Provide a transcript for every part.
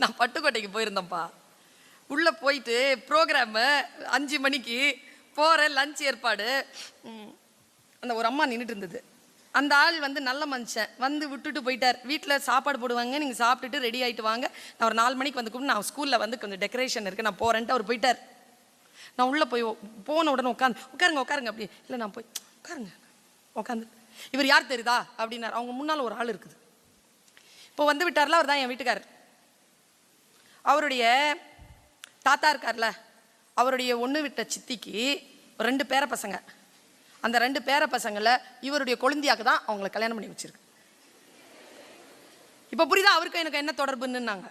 நான் பட்டுக்கோட்டைக்கு போயிருந்தேன்ப்பா. உள்ளே போயிட்டு ப்ரோக்ராமு அஞ்சு மணிக்கு போகிறேன் லஞ்ச் ஏற்பாடு அந்த ஒரு அம்மா நின்றுட்டு இருந்தது. அந்த ஆள் வந்து நல்ல மனுஷன். வந்து விட்டுட்டு போயிட்டார். வீட்டில் சாப்பாடு போடுவாங்க நீங்கள் சாப்பிட்டுட்டு ரெடி ஆகிட்டு வாங்க. நான் ஒரு நாலு மணிக்கு வந்து கூப்பிட்டு நான் ஸ்கூலில் வந்து கொஞ்சம் டெக்கரேஷன் இருக்குது நான் போகிறேன்ட்டு அவர் போயிட்டார். நான் உள்ளே போய் போன உடனே உட்காந்து உட்காருங்க உட்காருங்க அப்படி. இல்லை நான் போய் உட்காருங்க உட்காந்து. இவர் யார் தெரியுதா? அப்படின்னார். அவங்க முன்னால் ஒரு ஆள் இருக்குது. இப்போ வந்து விட்டார்ல அவர் தான் என் வீட்டுக்காரர். அவருடைய தாத்தா இருக்கார்ல அவருடைய ஒன்று விட்ட சித்திக்கு ரெண்டு பேர பசங்க. அந்த ரெண்டு பேர பசங்களை இவருடைய கொழுந்தியாக்கு தான் அவங்களை கல்யாணம் பண்ணி வச்சிருக்கு. இப்போ புரியுதா அவருக்கும் எனக்கு என்ன தொடர்புன்னுனாங்க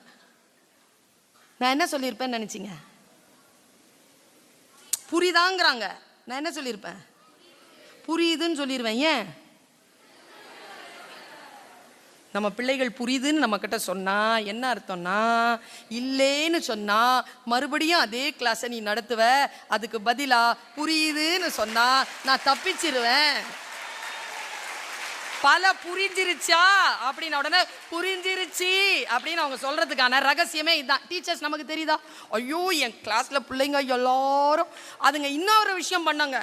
நான் என்ன சொல்லியிருப்பேன்னு நினச்சிங்க? புரியுதாங்கிறாங்க. நான் என்ன சொல்லியிருப்பேன்? புரியுதுன்னு சொல்லிடுவேன் ஏன்? நம்ம பிள்ளைகள் புரியுதுன்னு நம்மக்கிட்ட சொன்னால் என்ன அர்த்தம்னா இல்லைன்னு சொன்னால் மறுபடியும் அதே கிளாஸை நீ நடத்துவ அதுக்கு பதிலாக புரியுதுன்னு சொன்னால் நான் தப்பிச்சிருவேன். பல புரிஞ்சிருச்சா? அப்படின்னு உடனே புரிஞ்சிருச்சு அப்படின்னு அவங்க சொல்கிறதுக்கான ரகசியமே இதுதான் டீச்சர்ஸ் நமக்கு தெரியுதா? ஐயோ என் கிளாஸில் பிள்ளைங்க எல்லாரும் அதுங்க இன்னொரு விஷயம் பண்ணாங்க.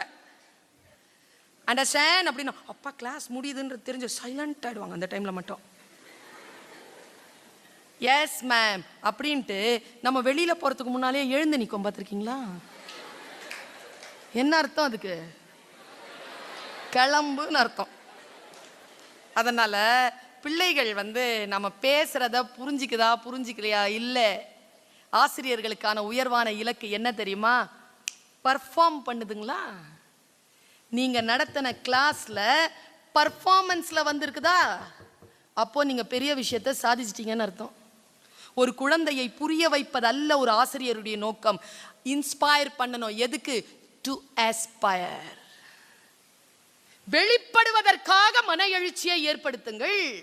அண்டர்ஸ்டாண்ட் அப்படின்னா அப்பா கிளாஸ் முடியுதுன்ற தெரிஞ்சு சைலண்ட் ஆயிடுவாங்க அந்த டைமில் மட்டும். எஸ் மேம் அப்படின்ட்டு நம்ம வெளியில் போகிறதுக்கு முன்னாலே எழுந்து நிற்கும் பார்த்துருக்கீங்களா? என்ன அர்த்தம் அதுக்கு? கிளம்புன்னு அர்த்தம். அதனால் பிள்ளைகள் வந்து நம்ம பேசுகிறத புரிஞ்சிக்குதா புரிஞ்சிக்கலையா? இல்லை. ஆசிரியர்களுக்கான உயர்வான இலக்கு என்ன தெரியுமா? பர்ஃபார்ம் பண்ணுதுங்களா? நீங்கள் நடத்தின கிளாஸில் பர்ஃபார்மன்ஸில் வந்திருக்குதா? அப்போது நீங்கள் பெரிய விஷயத்த சாதிச்சிட்டிங்கன்னு அர்த்தம். ஒரு குழந்தையை புரிய வைப்பதல்ல ஒரு ஆசிரியருடைய நோக்கம். இன்ஸ்பயர் பண்ணணும். எதுக்கு? டு ஆஸ்பயர் வெளிப்படுவதற்காக மன எழுச்சியை ஏற்படுத்துங்கள்.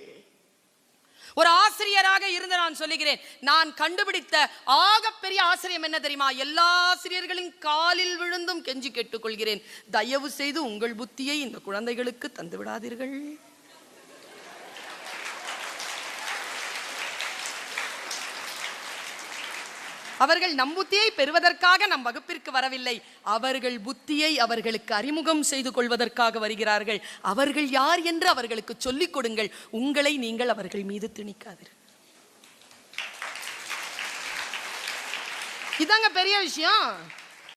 ஒரு ஆசிரியராக இருந்து நான் சொல்லுகிறேன். நான் கண்டுபிடித்த ஆகப்பெரிய ஆசிரியம் என்ன தெரியுமா? எல்லா ஆசிரியர்களின் காலில் விழுந்தும் கெஞ்சி கேட்டுக்கொள்கிறேன். தயவு செய்து உங்கள் புத்தியை இந்த குழந்தைகளுக்கு தந்து விடாதீர்கள் அவர்கள் நம் புத்தியை பெறுவதற்காக நம் வகுப்பிற்கு வரவில்லை. அவர்கள் புத்தியை அவர்களுக்கு அறிமுகம் செய்து கொள்வதற்காக வருகிறார்கள். அவர்கள் யார் என்று அவர்களுக்கு சொல்லிக் கொடுங்கள். உங்களை நீங்கள் அவர்கள் மீது திணிக்காதீர்கள். இதாங்க பெரிய விஷயம்.